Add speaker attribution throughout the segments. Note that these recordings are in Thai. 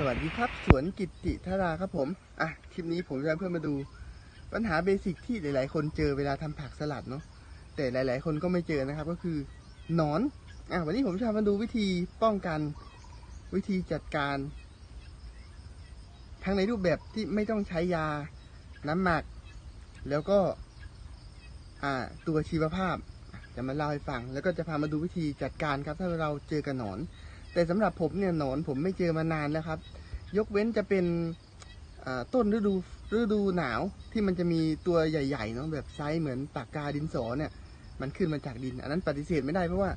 Speaker 1: สวัสดีครับสวนกิติธาราครับผม อะคลิปนี้ผมจะเพื่อนมาดู ปัญหาเบสิกที่หลาย ๆ คนเจอเวลาทำผักสลัดเนาะแต่หลาย ๆ คนก็ไม่เจอนะครับ ก็คือหนอนอะวันนี้ผมจะมาดูวิธีป้องกันวิธีจัดการ ทั้งในรูปแบบที่ไม่ต้องใช้ยาน้ำหมัก แล้วก็ อ่า ตัวชีวภาพจะมาเล่าให้ฟัง แล้วก็จะพามาดูวิธีจัดการครับ ถ้าเราเจอกับหนอน แต่สำหรับผมเนี่ยหนอนผมไม่เจอมานานแล้วครับ ยกเว้นจะเป็นต้นฤดูฤดูหนาวที่มันจะมีตัวใหญ่ๆเนาะแบบไซส์เหมือนปากกาดินสอเนี่ย มันขึ้นมาจากดิน อันนั้นปฏิเสธไม่ได้เพราะว่า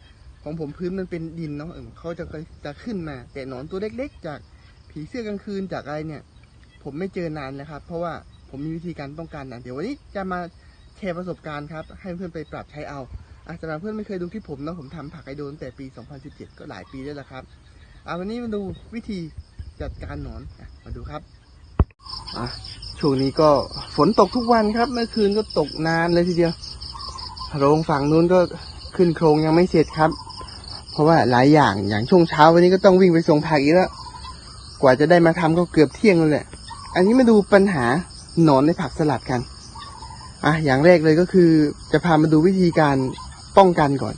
Speaker 1: ของผมพื้นมันเป็นดินเนาะเออเขาจะจะขึ้นมา แต่หนอนตัวเล็ก ๆ จากผีเสื้อกลางคืนจากอะไรเนี่ย ผมไม่เจอนานแล้วครับ เพราะว่าผมมีวิธีการป้องกันนะเดี๋ยววันนี้จะมาแชร์ประสบการณ์ครับ ให้เพื่อนไปปรับใช้เอา อะสำหรับเพื่อนไม่เคยดูที่ผมเนาะผมทำผักไอโดนตั้งแต่ปี 2017 ก็หลายปีแล้วละครับเอาวันนี้มาดูวิธีจัดการหนอนมาดูครับอช่วงนี้ก็ฝนตกทุกวันครับ เมื่อคืนก็ตกนานเลยทีเดียว โรงฝั่งนู้นก็ขึ้นโครงยังไม่เสร็จครับ เพราะว่าหลายอย่างอย่างช่วงเช้าวันนี้ก็ต้องวิ่งไปส่งผักอีกแล้วกว่าจะได้มาทำก็เกือบเที่ยงแล้วแหละ อันนี้มาดูปัญหาหนอนในผักสลัดกันอะอย่างแรกเลยก็คือจะพามาดูวิธีการ ป้องกันก่อน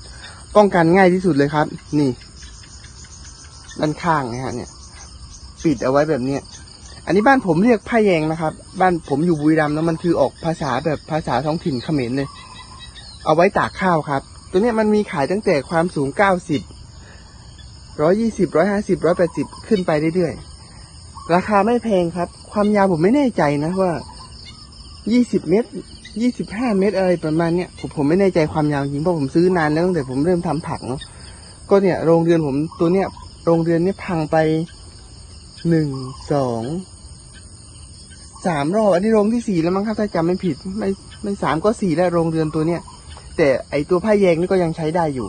Speaker 1: ป้องกันง่ายที่สุดเลยครับ นี่ ด้านข้างนะฮะเนี่ย ปิดเอาไว้แบบเนี้ยอันนี้บ้านผมเรียกผ้าแยงนะครับ บ้านผมอยู่บุรีรัมย์แล้วมันคือออกภาษาแบบภาษาท้องถิ่นเขมรเลย เอาไว้ตากข้าวครับ ตัวเนี้ยมันมีขายตั้งแต่ความสูงเก้าสิบร้อยี่สิบร้อยห้าสิบร้อยแปดสิบขึ้นไปเรื่อยๆ ราคาไม่แพงครับ ความยาวผมไม่แน่ใจนะว่ายี่สิบเมตร ยี่สิบห้าเมตรอะไรประมาณเนี้ยผมผมไม่แน่ใจความยาวจริงเพราะผมซื้อนานแล้วตั้งแต่ผมเริ่มทำผักเนาะก็เนี่ยโรงเรือนผมตัวเนี้ยโรงเรือนเนี่ยพังไปหนึ่งสองสามรอบอันนี้โรงที่สี่แล้วมั้งครับถ้าจำไม่ผิด ไม่ไม่สามก็สี่แล้วโรงเรือนตัวเนี้ยแต่ไอตัวผ้าแยงนี่ก็ยังใช้ได้อยู่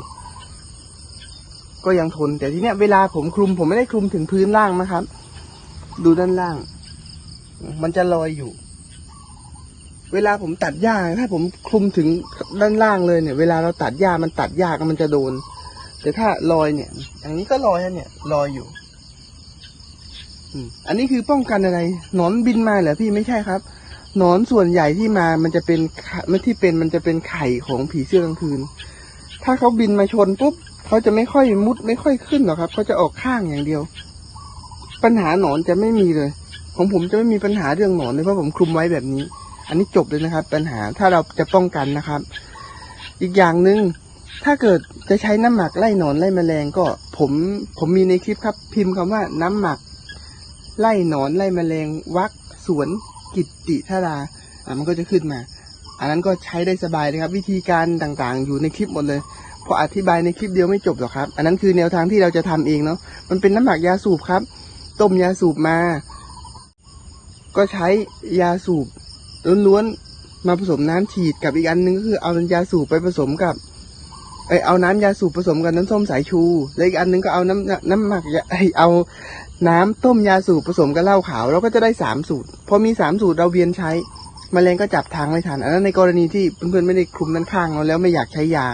Speaker 1: ก็ยังทน แต่ทีเนี้ยเวลาผมคลุมผมไม่ได้คลุมถึงพื้นล่างนะครับ ดูด้านล่าง มันจะลอยอยู่ เวลาผมตัดหญ้าถ้าผมคลุมถึงด้านล่างเลยเนี่ย เวลาเราตัดหญ้ามันตัดยากมันจะโดน แต่ถ้าลอยเนี่ย อย่างนี้ก็ลอยฮะเนี่ยลอยอยู่อันนี้คือป้องกันอะไร หนอนบินมาเหรอพี่ไม่ใช่ครับ หนอนส่วนใหญ่ที่มา มันจะเป็นไข่มันที่เป็นมันจะเป็นไข่ของผีเสื้อกลางคืน ถ้าเขาบินมาชนปุ๊บเขาจะไม่ค่อยมุดไม่ค่อยขึ้นหรอกครับเขาจะออกข้างอย่างเดียว ปัญหาหนอนจะไม่มีเลย ของผมจะไม่มีปัญหาเรื่องหนอนเลยเพราะผมคลุมไว้แบบนี้ อันนี้จบเลยนะครับ ปัญหาถ้าเราจะป้องกันนะครับ อีกอย่างหนึ่งถ้าเกิดจะใช้น้ำหมักไล่หนอนไล่แมลงก็ผมผมมีในคลิปครับ พิมพ์คำว่าน้ำหมัก ไล่หนอนไล่แมลงวักสวนกิตติธาราอะมันก็จะขึ้นมา อันนั้นก็ใช้ได้สบายเลยครับ วิธีการต่างๆ อยู่ในคลิปหมดเลยเพออธิบายในคลิปเดียวไม่จบหรอกครับ อันนั้นคือแนวทางที่เราจะทำเองเนาะมันเป็นน้ำหมักยาสูบครับ ต้มยาสูบมา ก็ใช้ยาสูบ ล้วนๆมาผสมน้ำฉีดกับอีกอันหนึงก็คือเอาน้ำยาสูบไปผสมกับเอเอาน้ำยาสูบผสมกับน้ำส้มสายชู แล้วอีกอันหนึงก็เอาน้ำน้ำหมักยาเอเอาน้ำต้มยาสูบผสมกับเหล้าขาวเราก็จะได้สามสูตร พอมีสามสูตรเราเวียนใช้มแมลงก็จับทางไม่ทัน อันนั้นในกรณีที่เพื่อนๆไม่ได้คลุมด้นข้างเราแล้วไม่อยากใช้ยา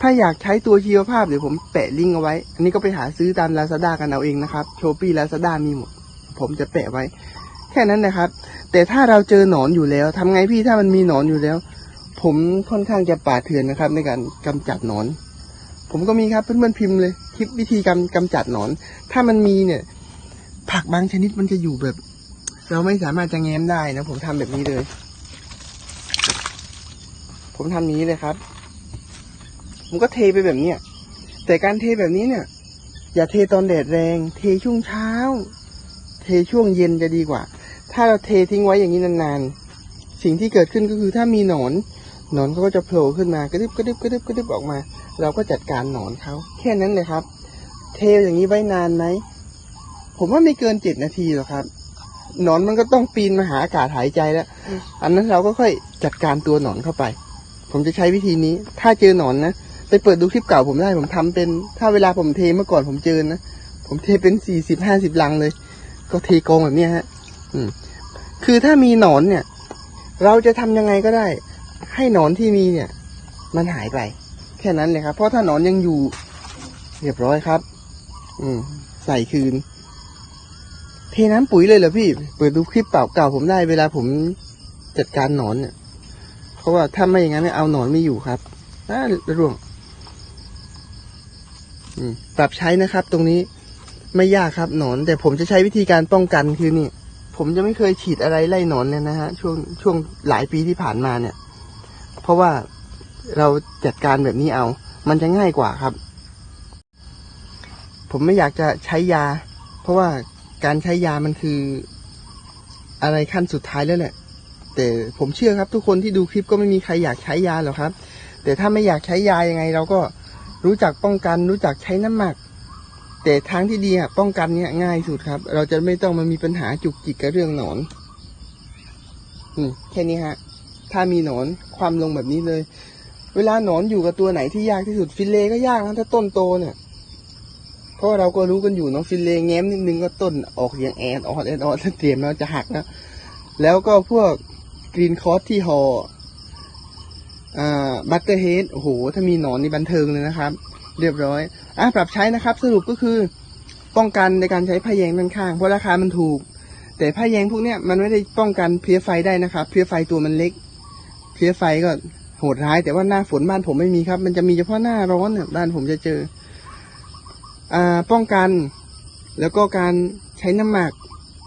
Speaker 1: ถ้าอยากใช้ตัวชีวภาพเดี๋ยวผมแปะลิงก์เอาไว้ อันนี้ก็ไปหาซื้อตามลาซาด้ากันเอาเองนะครับ โชปี้ลาซาด้ามีหมด ผมจะแปะไว้ แค่นั้นนะครับ แต่ถ้าเราเจอหนอนอยู่แล้วทำไงพี่ถ้ามันมีหนอนอยู่แล้ว ผมค่อนข้างจะป่าเถื่อนนะครับ ในการกำจัดหนอน ผมก็มีครับเพื่อนๆพิมพ์เลยคลิปวิธีกำกำจัดหนอน ถ้ามันมีเนี่ย ผักบางชนิดมันจะอยู่แบบ เราไม่สามารถจะแง้มได้นะผมทำแบบนี้เลย ผมทำนี้เลยครับ ผมก็เทไปแบบเนี้ยแต่การเทแบบนี้เนี่ย อย่าเทตอนแดดแรง เทช่วงเช้า เทช่วงเย็นจะดีกว่า ถ้าเราเททิ้งไว้อย่างนี้นานๆ สิ่งที่เกิดขึ้นก็คือถ้ามีหนอน หนอนเขาก็จะโผล่ขึ้นมากระดิบกระดิบกระดิบกระดิบออกมา เราก็จัดการหนอนเขาแค่นั้นเลยครับ เทอย่างนี้ไว้นานไหม ผมว่าไม่เกินเจ็ดนาทีหรอกครับ หนอนมันก็ต้องปีนมาหาอากาศหายใจแล้ว อันนั้นเราก็ค่อยจัดการตัวหนอนเข้าไป ผมจะใช้วิธีนี้ ถ้าเจอหนอนนะไปเปิดดูคลิปเก่าผมได้ผมทำเป็น ถ้าเวลาผมเทเมื่อก่อนผมเจอนะผมเทเป็นสี่สิบห้าสิบลังเลย ก็เทกองแบบนี้ฮะ อืม คือถ้ามีหนอนเนี่ย เราจะทำยังไงก็ได้ ให้หนอนที่มีเนี่ย มันหายไป แค่นั้นเลยครับ เพราะถ้าหนอนยังอยู่ เรียบร้อยครับ อืม ใส่คืน เทน้ำปุ๋ยเลยเหรอพี่ เปิดดูคลิปเก่าๆผมได้เวลาผมจัดการหนอนเนี่ยเพราะว่าถ้าไม่อย่างนั้นเอาหนอนไม่อยู่ครับอ่าร่วงอืมปรับใช้นะครับ ตรงนี้ไม่ยากครับหนอน แต่ผมจะใช้วิธีการป้องกันคือนี่ ผมจะไม่เคยฉีดอะไรไล่หนอนเนี่ยนะฮะช่วงช่วงหลายปีที่ผ่านมาเนี่ย เพราะว่าเราจัดการแบบนี้เอา มันจะง่ายกว่าครับ ผมไม่อยากจะใช้ยา เพราะว่าการใช้ยามันคืออะไรขั้นสุดท้ายแล้วแหละแต่ผมเชื่อครับ ทุกคนที่ดูคลิปก็ไม่มีใครอยากใช้ยาหรอกครับ แต่ถ้าไม่อยากใช้ยายังไง เราก็รู้จักป้องกัน รู้จักใช้น้ำหมัก แต่ทางที่ดีอะป้องกันเนี่ยง่ายสุดครับ เราจะไม่ต้องมามีปัญหาจุกจิกกับเรื่องหนอนอืมแค่นี้ฮะ ถ้ามีหนอนความลงแบบนี้เลย เวลาหนอนอยู่กับตัวไหนที่ยากที่สุดฟิลเลก็ยากนะถ้าต้นโตเนี่ยเพราะเราก็รู้กันอยู่น้องฟิลเลแง้มนิดนึงก็ต้นออกอย่างแอนออดแอนออดเตรียมแล้วจะหักนะแล้วก็พวกกรีนคอร์สที่หออ่าบัตเตอร์เฮดโอ้โห ถ้ามีหนอนนี่บันเทิงเลยนะครับ เรียบร้อยอะปรับใช้นะครับ สรุปก็คือป้องกันในการใช้ผ้าแยงด้านข้างเพราะราคามันถูก แต่ผ้าแยงพวกเนี้ยมันไม่ได้ป้องกันเพลี้ยไฟได้นะครับเพลี้ยไฟตัวมันเล็ก เพลี้ยไฟก็โหดร้าย แต่ว่าหน้าฝนบ้านผมไม่มีครับ มันจะมีเฉพาะหน้าร้อนเนี่ยบ้านผมจะเจออ่าป้องกันแล้วก็การใช้น้ำหมัก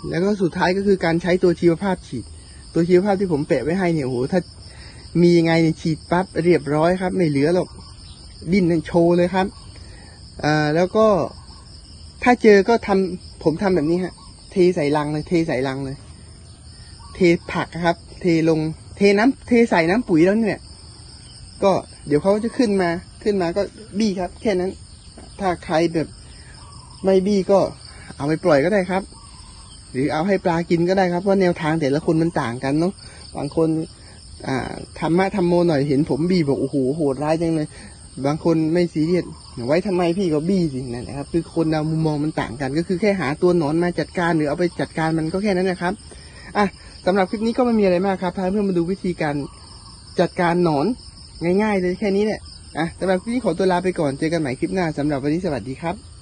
Speaker 1: แล้วก็สุดท้ายก็คือการใช้ตัวชีวภาพฉีด ตัวชีวภาพที่ผมแปะไว้ให้เนี่ยโอ้โหถ้ามียังไงเนี่ยฉีดปั๊บเรียบร้อยครับ ไม่เหลือหรอก ดิ้นโชว์เลยครับอ่าแล้วก็ถ้าเจอก็ทำผมทำแบบนี้ฮะ เทใส่ลังเลย เทใส่ลังเลย เทผักครับ เทลง เทน้ำเทใส่น้ำปุ๋ยแล้วเนี่ย ก็เดี๋ยวเขาจะขึ้นมา ขึ้นมาก็บี้ครับ แค่นั้น ถ้าใครแบบไม่บี้ก็เอาไปปล่อยก็ได้ครับ หรือเอาให้ปลากินก็ได้ครับเพราะแนวทางแต่ละคนมันต่างกันเนาะบางคนอ่าธรรมะธรรมโมหน่อยเห็นผมบีบอกโอ้โหโหดร้ายจังเลย บางคนไม่ซีเรียสไว้ทำไมพี่ก็บี้สินั่นแหละครับ คือคนเรามุมมองมันต่างกัน ก็คือแค่หาตัวหนอนมาจัดการหรือเอาไปจัดการมันก็แค่นั้นนะครับอะสำหรับคลิปนี้ก็ไม่มีอะไรมากครับพาเพื่อนมาดูวิธีการจัดการหนอนง่ายๆเลยแค่นี้แหละอะสำหรับคลิปนี้ขอตัวลาไปก่อนเจอกันใหม่คลิปหน้าสำหรับวันนี้สวัสดีครับ